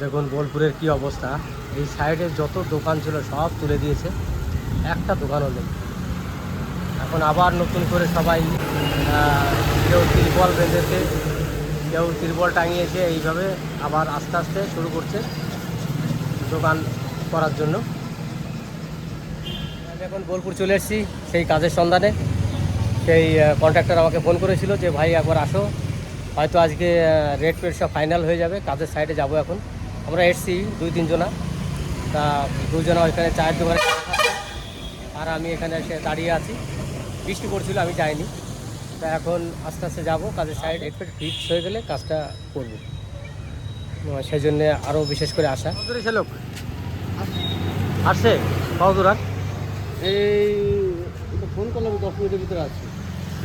দেখুন বোলপুরের কি অবস্থা। এই সাইডে যত দোকান ছিল সব তুলে দিয়েছে। একটা দোকানও নেই এখন আবার নতুন করে সবাই কেউ তিরবল বেঁধেছে, কেউ তিরবল টাঙিয়েছে, এইভাবে আবার আস্তে আস্তে শুরু করছে দোকান করার জন্য। এখন বোলপুর চলে এসেছি সেই কাজের সন্ধানে। সেই কন্ট্রাক্টর আমাকে ফোন করেছিল যে, ভাই একবার আসো। হয়তো আজকে রেট পেট সব ফাইনাল হয়ে যাবে। কাজের সাইডে যাব এখন। আমরা এসছি দুই তিনজনা তা দুজনা ওইখানে চায়ের দোকানে। আর আমি এখানে এসে দাঁড়িয়ে আছি। বৃষ্টি পড়ছিল আমি যাইনি। তা এখন আস্তে আস্তে যাব কাজের সাইড পেট ফিক্স হয়ে গেলে কাজটা করব। সেই জন্যে আরও বিশেষ করে আসা লোক? আসছে কত দূর আর এই ফোন করলাম দশ মিনিটের ভিতরে আসছি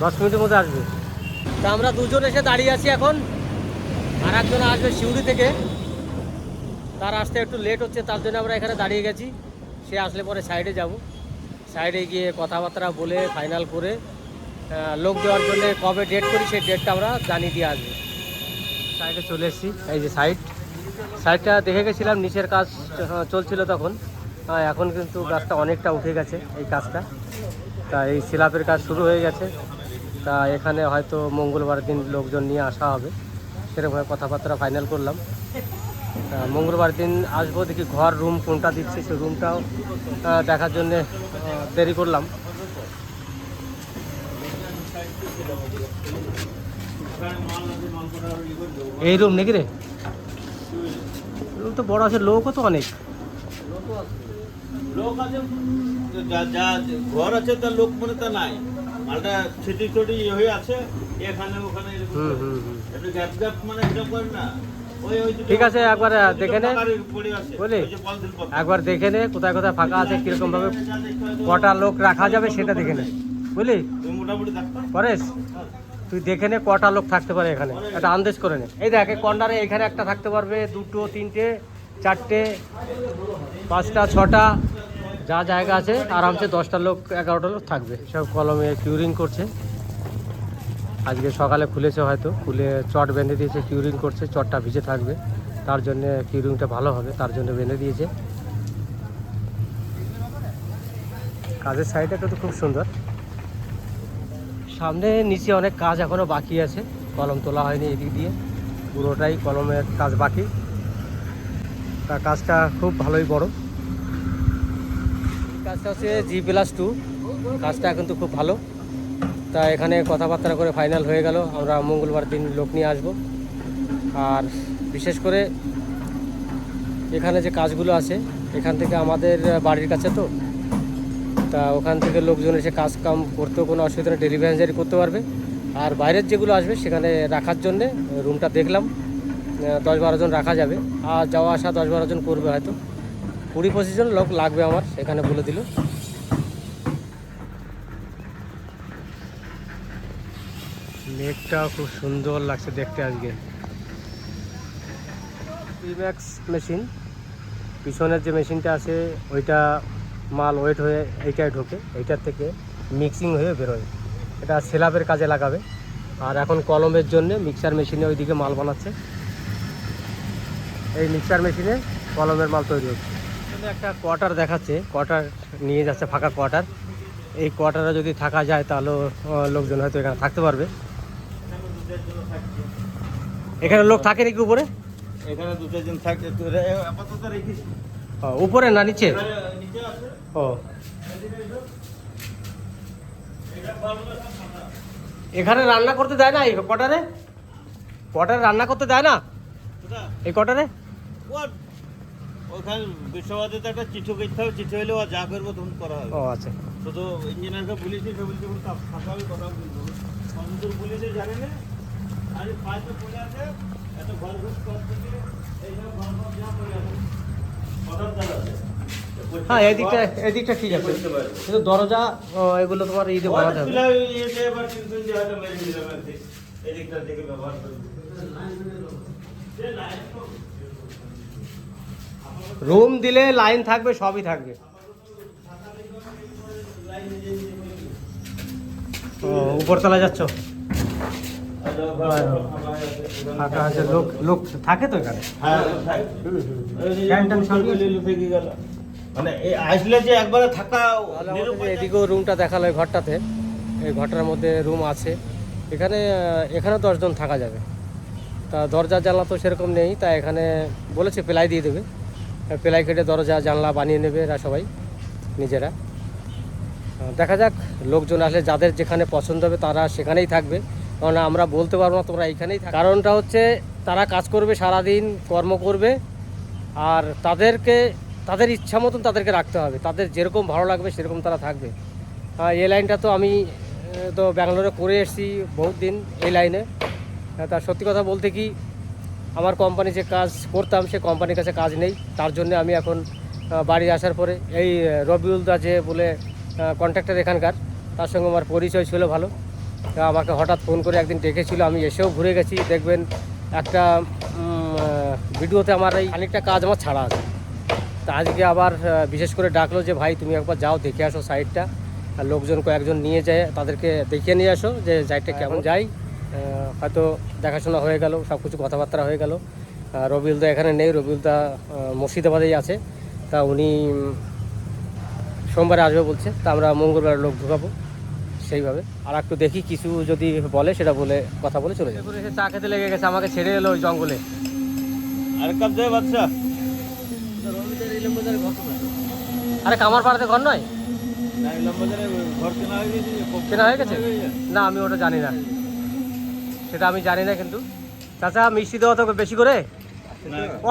দশ মিনিটের মধ্যে আসবে। তা আমরা দুজন এসে দাঁড়িয়ে আছি এখন। আর একজন আসবে শিউড়ি থেকে। তার আসতে একটু লেট হচ্ছে, তার জন্য আমরা এখানে দাঁড়িয়ে গেছি। সে আসলে পরে সাইডে যাব। সাইডে গিয়ে কথাবার্তা বলে ফাইনাল করে লোক দেওয়ার জন্য কবে ডেট করি সেই ডেটটা আমরা জানিয়ে দিয়ে আসব। সাইডে চলে এসেছি, এই যে সাইড সাইডটা দেখে গেছিলাম, নিচের কাজ চলছিল তখন। এখন কিন্তু গাছটা অনেকটা উঠে গেছে, এই কাজটা। তা এই সিলাপের কাজ শুরু হয়ে গেছে। তা এখানে হয়তো মঙ্গলবার দিন লোকজন নিয়ে আসা হবে। সেরকমভাবে কথাবার্তা ফাইনাল করলাম। মঙ্গলবার দিন আসব দেখি ঘর রুম কোনটা দিচ্ছে সেই রুমটাও দেখার জন্যে দেরি করলাম। এই রুম নাকি রে? রুম তো বড় আছে লোকও তো অনেক। লোক আছে যা যা ঘর আছে তার লোক মনে তা নাই। মালটা ছিটি ছটি হয়ে আছে এখানে ওখানে হুম হুম হুম। গ্যাপ গ্যাপ মানে এরকম করে না। ঠিক আছে, একবার, দেখে নে। পত্র। একবার দেখে নে কোথায় কোথায় ফাঁকা আছে কীরকমভাবে কটা লোক রাখা যাবে সেটা দেখে নে। বুঝলি? পরেশ তুই দেখে নে কটা লোক থাকতে পারে এখানে। একটা আন্দেজ করে নে। এই দেখ কর্নারে এখানে একটা থাকতে পারবে দুটো তিনটে চারটে পাঁচটা ছটা যা জায়গা আছে আরামসে দশটা লোক এগারোটা লোক থাকবে। সব কলমে কিউরিং করছে। আজকে সকালে খুলেছে হয়তো, খুলে চট বেঁধে দিয়েছে কিউরিং করছে, চটটা ভিজে থাকবে। তার জন্য কিউরিংটা ভালো হবে, তার জন্য বেঁধে দিয়েছে। কাজের সাইডটা কিন্তু খুব সুন্দর। সামনে নিচে অনেক কাজ এখনও বাকি আছে, কলম তোলা হয়নি এদিক দিয়ে। পুরোটাই কলমের কাজ বাকি। তা কাজটা খুব ভালোই বড়। কাজটা হচ্ছে জি প্লাস টু কাজটা কিন্তু খুব ভালো। তা এখানে কথাবার্তা করে ফাইনাল হয়ে গেল। আমরা মঙ্গলবার দিন লোক নিয়ে আসব। আর বিশেষ করে এখানে যে কাজগুলো আছে, এখান থেকে আমাদের বাড়ির কাছে তো, তা ওখান থেকে লোকজন এসে কাজ কাম করতেও কোনো অসুবিধা নেই ডেলিভারি করতে পারবে। আর বাইরের যেগুলো আসবে সেখানে রাখার জন্যে রুমটা দেখলাম। দশ বারো জন রাখা যাবে। আর যাওয়া আসা দশ বারো জন করবে হয়তো। কুড়ি পঁচিশ জন লোক লাগবে আমার, সেখানে বলে দিল। লেকটা খুব সুন্দর লাগছে দেখতে আজকে। প্রিম্যাক্স মেশিন পিছনের যে মেশিনটা আছে ওইটা মাল ওয়েট হয়ে এইটায় ঢোকে এইটার থেকে মিক্সিং হয়ে বেরোয়। এটা সেলাপের কাজে লাগাবে। আর এখন কলমের জন্য মিক্সার মেশিনে ওইদিকে মাল বানাচ্ছে। এই মিক্সার মেশিনে কলমের মাল তৈরি হচ্ছে। একটা কোয়ার্টার দেখাচ্ছে। কোয়ার্টার নিয়ে যাচ্ছে ফাঁকা কোয়ার্টার এই কোয়ার্টারে যদি থাকা যায় তাহলেও আহ, লোকজন হয়তো এখানে থাকতে পারবে। এখানে লোক থাকে নাকি উপরে? এখানে দুটো জন থাকে আপাতত রেখিস ও, উপরে না নিচে? ও। এখানে রান্না করতে দেয় না এই কটারে? কটারে রান্না করতে দেয় না? এই কটারে? ওখানে বিশ্ববাদীতে একটা চিঠি করতে হবে চিঠি হলে ও যা করব তখন করা হবে। ও আচ্ছা। শুধু ইঞ্জিনিয়ারকে বলেছি সে বলছে বলে কথা বলব। বলেছে জানে না হ্যাঁ এদিকটা এদিকটা ঠিক আছে। কিন্তু দরজা এগুলো তোমার বানাতে হবে। কিন্তু যে হয়তো মেরে দিলাম আর কি। এদিকটা থেকে ব্যবহার করব যে লাইন তো রুম দিলে লাইন থাকবে সবই থাকবে। ও উপরতলা যাচ্ছ আর দেখো ঘর হ্যাঁ। সব ফাঁকা আছে। লোক লোক থাকে তো এখানে? হ্যাঁ। মানে আসলে যে একবারে থাকা এদিকেও রুমটা দেখাল ঘরটাতে। এই ঘরটার মধ্যে রুম আছে। এখানে এখানে দশজন থাকা যাবে। তা দরজা জানলা তো সেরকম নেই তা এখানে বলেছে প্লাই দিয়ে দেবে। প্লাই কেটে দরজা জানলা বানিয়ে নেবে এরা সবাই নিজেরা। দেখা যাক লোকজন আসলে যাদের যেখানে পছন্দ হবে তারা সেখানেই থাকবে। কারণ আমরা বলতে পারব না তোমরা এইখানেই কারণটা হচ্ছে তারা কাজ করবে সারাদিন কর্ম করবে আর তাদেরকে তাদের ইচ্ছা মতন তাদেরকে রাখতে হবে। তাদের যেরকম ভালো লাগবে সেরকম তারা থাকবে। এই লাইনটা তো আমি তো ব্যাঙ্গালোরে করে এসেছি বহুত দিন এই লাইনে। তা সত্যি কথা বলতে কি আমার কোম্পানি যে কাজ করতাম সে কোম্পানির কাছে কাজ নেই। তার জন্য আমি এখন বাড়ি আসার পরে এই আহ, রবিউল দা যে বলে কন্ট্রাক্টর এখানকার তার সঙ্গে আমার পরিচয় ছিল ভালো। আমাকে হঠাৎ ফোন করে একদিন ডেকেছিল আমি এসেও ঘুরে গেছি। দেখবেন একটা ভিডিওতে আমার এই খানিকটা কাজ আমার ছাড়া আছে। তা আজকে আবার বিশেষ করে ডাকলো যে ভাই তুমি একবার যাও দেখে আসো সাইডটা আর লোকজন কয়েকজন নিয়ে যায় তাদেরকে দেখিয়ে নিয়ে আসো যে সাইডটা কেমন যাই হয়তো দেখাশোনা হয়ে গেল সব কিছু কথাবার্তা হয়ে গেল। রবিউল দা এখানে নেই রবিউল দা মুর্শিদাবাদেই আছে। তা উনি সোমবারে আসবে বলছে। তা আমরা মঙ্গলবার লোক ঢুকাবো। সেইভাবে। আর একটু দেখি কিছু যদি বলে সেটা বলে কথা বলে চলে যাবে। এসে চা খেতে লেগে গেছে আমাকে ছেড়ে এলো ওই জঙ্গলে। আর কাপ দেয় বাচ্চা আরে কামার পাড়াতে ঘর নয়? কেনা হয়ে গেছে না আমি ওটা জানি না। সেটা আমি জানি না কিন্তু। চাচা মিষ্টি দেওয়া তো বেশি করে?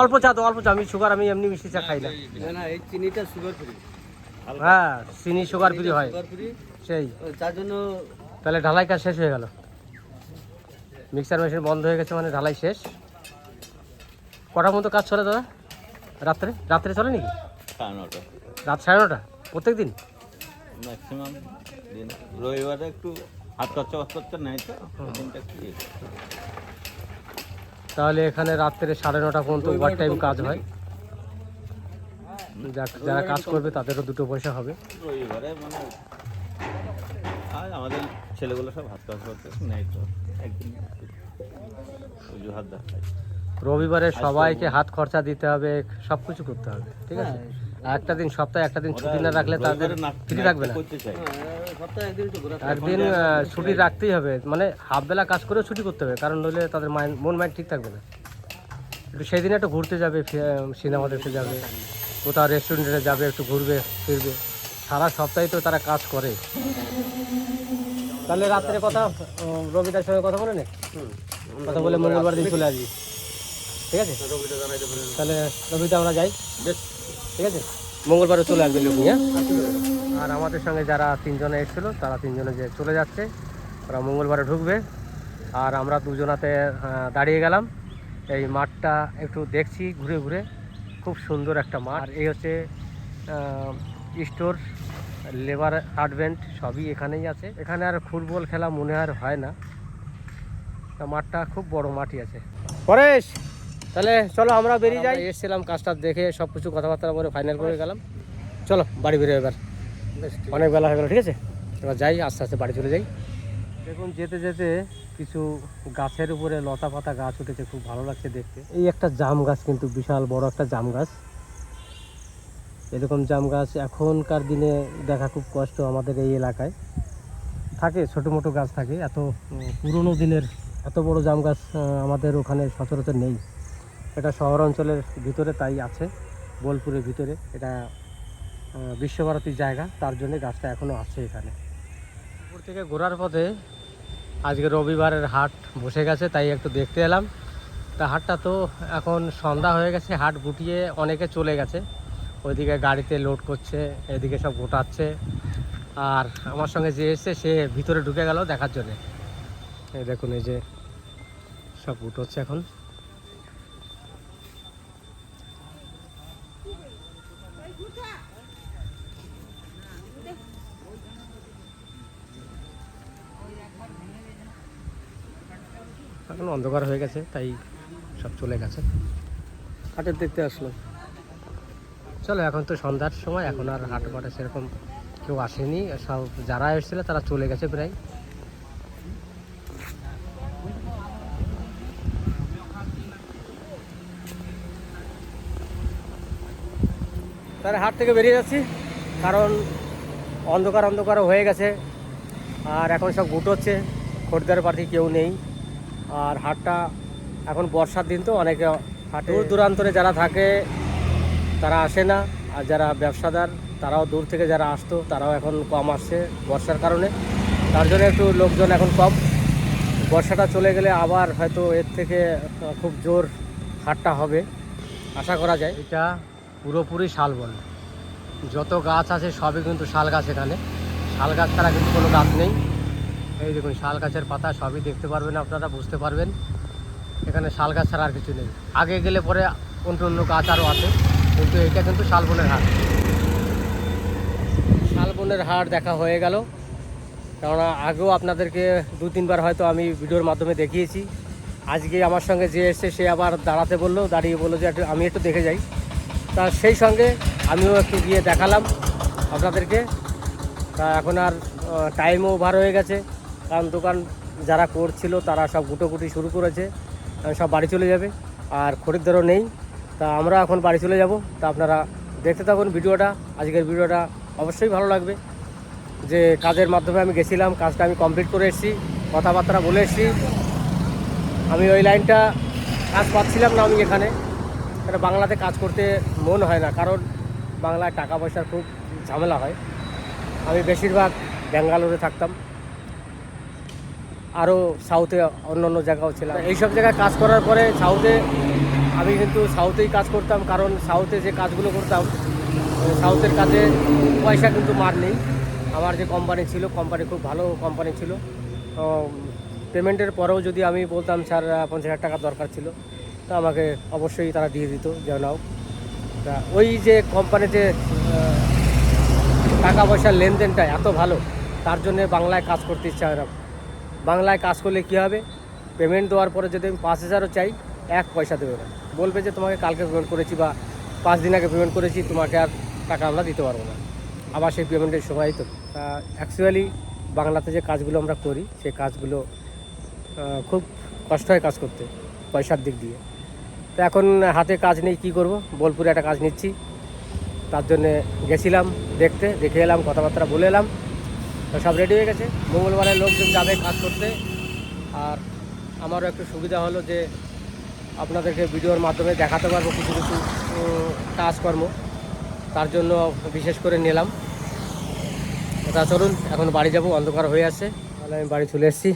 অল্প চা তো অল্প চা। আমি সুগার আমি এমনি মিষ্টি চা খাই না। না না এই চিনিটা সুগার ফ্রি হ্যাঁ চিনি সুগার ফ্রি হয়। সেই। তার জন্য তাহলে ঢালাই কাজ শেষ হয়ে গেল। মিক্সার মেশিন বন্ধ হয়ে গেছে মানে ঢালাই শেষ। কটার মতো কাজ চলে দাদা? রাত্রে? রাত্রে চলে নাকি? সাড়ে নটা। রাত সাড়ে নটা? প্রত্যেক দিন। ম্যাক্সিমাম রবিবারে একটু হাত খরচা খরচা তো ইয়ে। তাহলে এখানে রাত্রে সাড়ে নটা পর্যন্ত ওভার টাইম কাজ হয়। যাক যারা কাজ করবে তাদেরও দুটো পয়সা হবে। রবিবারে মানে আর আমাদের ছেলেগুলো সব হাত খরচা করতে নেয় তো একদিন অজুহাত দেখায়। রবিবারে সবাইকে হাত খরচা দিতে হবে সব কিছু করতে হবে ঠিক আছে? আর একটা দিন সপ্তাহে একটা দিন ছুটি না রাখলে তাদের ছুটি না। থাকবে না সপ্তাহে একদিন ছুটি রাখতেই হবে। মানে হাফ বেলা কাজ করেও ছুটি করতে হবে কারণ নইলে তাদের মাইন্ড মন মাইন্ড ঠিক থাকবে না। একটু সেই দিন একটু ঘুরতে যাবে সিনেমা দেখতে যাবে। কোথাও রেস্টুরেন্টে যাবে একটু ঘুরবে ফিরবে। সারা সপ্তাহে তো তারা কাজ করে। তাহলে রাত্রে কথা রবিদার সঙ্গে কথা বলে নে কথা বলে মঙ্গলবার দিন চলে আসবি। ঠিক আছে? তাহলে রবিতে আমরা যাই। বেশ। ঠিক আছে? মঙ্গলবারে চলে আসবে লোক হ্যাঁ? আর আমাদের সঙ্গে যারা তিনজনে এসেছিল তারা তিনজনে যে চলে যাচ্ছে ওরা মঙ্গলবারে ঢুকবে। আর আমরা দুজনাতে দাঁড়িয়ে গেলাম। এই মাঠটা একটু দেখছি ঘুরে ঘুরে। খুব সুন্দর একটা মাঠ। আর এই হচ্ছে স্টোর লেবার হার্ডভেন্ট সবই এখানেই আছে। এখানে আর ফুটবল খেলা মনে আর হয় না। তা মাঠটা খুব বড় মাঠই আছে। পরেশ তাহলে চলো আমরা বেরিয়ে যাই। এসেছিলাম কাজটা দেখে সব কিছু কথাবার্তা বলে ফাইনাল করে গেলাম। চলো বাড়ি বেরো এবার। অনেক বেলা হয়ে গেল ঠিক আছে? এবার যাই আস্তে আস্তে বাড়ি চলে যাই। দেখুন, যেতে যেতে কিছু গাছের উপরে লতা পাতা গাছ উঠেছে, খুব ভালো লাগছে দেখতে। এই একটা জাম গাছ কিন্তু, বিশাল বড় একটা জাম গাছ। এরকম জাম গাছ এখনকার দিনে দেখা খুব কষ্ট আমাদের এই এলাকায়। থাকে, ছোটো মোটো গাছ থাকে, এত পুরনো দিনের এত বড় জাম গাছ আমাদের ওখানে সচরাচর নেই। এটা শহর অঞ্চলের ভিতরে তাই আছে, বোলপুরের ভিতরে। এটা বিশ্বভারতীর জায়গা, তার জন্য গাছটা এখনও আছে এখানে। উপর থেকে ঘোরার পথে আজকে রবিবারের হাট বসে গেছে, তাই একটু দেখতে এলাম। তা হাটটা তো এখন সন্ধ্যা হয়ে গেছে, হাট গুটিয়ে অনেকে চলে গেছে। ওইদিকে গাড়িতে লোড করছে, এদিকে সব গোটাচ্ছে। আর আমার সঙ্গে যে এসছে, সে ভিতরে ঢুকে গেল দেখার জন্যে। দেখুন, এই যে সব গুটোচ্ছে এখন। অন্ধকার হয়ে গেছে তাই সব চলে গেছে। হাটের দেখতে আসলো। চলো এখন তো সন্ধ্যার সময় এখন আর হাট বাটে সেরকম কেউ আসেনি। সব যারা এসেছিল তারা চলে গেছে প্রায়। তার হাট থেকে বেরিয়ে যাচ্ছি কারণ অন্ধকার অন্ধকার হয়ে গেছে। আর এখন সব গুটোচ্ছে খরিদার পার্টি কেউ নেই। আর হাটটা এখন বর্ষার দিন তো, অনেকে হাটে দূর দূরান্তরে যারা থাকে, তারা আসে না। আর যারা ব্যবসাদার, তারাও দূর থেকে যারা আসতো, তারাও এখন কম আসছে বর্ষার কারণে। তার জন্য একটু লোকজন এখন কম। বর্ষাটা চলে গেলে আবার হয়তো এর থেকে খুব জোর হাটটা হবে, আশা করা যায়। এটা পুরোপুরি শালবন যত গাছ আছে, সবই কিন্তু শাল গাছ এখানে। শাল গাছ ছাড়া কিন্তু কোনো গাছ নেই। এই দেখুন, শাল গাছের পাতা সবই দেখতে পারবেন আপনারা, বুঝতে পারবেন। এখানে শাল গাছ ছাড়া আর কিছু নেই। আগে গেলে পরে অন্য অন্য গাছ আরও আছে, কিন্তু এটা কিন্তু শালবনের হাট। শালবনের হাট দেখা হয়ে গেল। কেননা আগেও আপনাদেরকে দু তিনবার হয়তো আমি ভিডিওর মাধ্যমে দেখিয়েছি। আজকে আমার সঙ্গে যে এসছে, সে আবার দাঁড়াতে বলল, দাঁড়িয়ে বলল যে একটু আমি একটু দেখে যাই। তা সেই সঙ্গে আমিও একটু গিয়ে দেখালাম আপনাদেরকে। তা এখন আর টাইমও ওভার হয়ে গেছে। কারণ দোকান যারা করছিল তারা সব গুটোগুটি শুরু করেছে সব বাড়ি চলে যাবে, আর খরিদ্দারও নেই। তা আমরা এখন বাড়ি চলে যাব। তা আপনারা দেখতে থাকুন ভিডিওটা। আজকের ভিডিওটা অবশ্যই ভালো লাগবে। যে কাজের মাধ্যমে আমি গেছিলাম, কাজটা আমি কমপ্লিট করে এসেছি, কথাবার্তা বলে এসেছি। আমি ওই লাইনটা কাজ পাচ্ছিলাম না আমি এখানে। এটা বাংলাতে কাজ করতে মন হয় না, কারণ বাংলায় টাকা পয়সার খুব ঝামেলা হয়। আমি বেশিরভাগ ব্যাঙ্গালোরে থাকতাম। আরও সাউথে অন্য অন্য জায়গাও ছিলাম। এইসব জায়গায় কাজ করার পরে সাউথে আমি কিন্তু সাউথেই কাজ করতাম, কারণ সাউথে যে কাজগুলো করতাম সাউথের কাজে পয়সা কিন্তু মার নেই। আমার যে কোম্পানি ছিল কোম্পানি খুব ভালো কোম্পানি ছিল। পেমেন্টের পরেও যদি আমি বলতাম, স্যার, পঞ্চাশ হাজার টাকা দরকার ছিল, তা আমাকে অবশ্যই তারা দিয়ে দিত যে নাও। তা ওই যে কোম্পানিতে টাকা পয়সার লেনদেনটা এত ভালো, তার জন্যে বাংলায় কাজ করতে ইচ্ছা হয় না। বাংলায় কাজ করলে কী হবে? পেমেন্ট দেওয়ার পরে যদি আমি পাঁচ হাজারও চাই, এক পয়সা দেবে না। বলবে যে তোমাকে কালকে পেমেন্ট করেছি বা পাঁচ দিন আগে পেমেন্ট করেছি, তোমাকে আর টাকা আমরা দিতে পারব না। আবার সেই পেমেন্টের সময় তো। অ্যাকচুয়ালি বাংলাতে যে কাজগুলো আমরা করি, সেই কাজগুলো খুব কষ্ট হয় কাজ করতে, পয়সার দিক দিয়ে। তো এখন হাতে কাজ নেই, কি করব? বোলপুরে একটা কাজ নিচ্ছি। তার জন্যে গেছিলাম দেখতে, দেখে এলাম, কথাবার্তা বলে এলাম। তো সব রেডি হয়ে গেছে। মঙ্গলবারের লোকজন যাবে কাজ করতে। আর আমারও একটু সুবিধা হলো যে আপনাদেরকে ভিডিওর মাধ্যমে দেখাতে পারব কিছু কিছু কাজকর্ম। তার জন্য বিশেষ করে নিলাম। তা চলুন, এখন বাড়ি যাব, অন্ধকার হয়ে আছে। তাহলে আমি বাড়ি চলে এসেছি।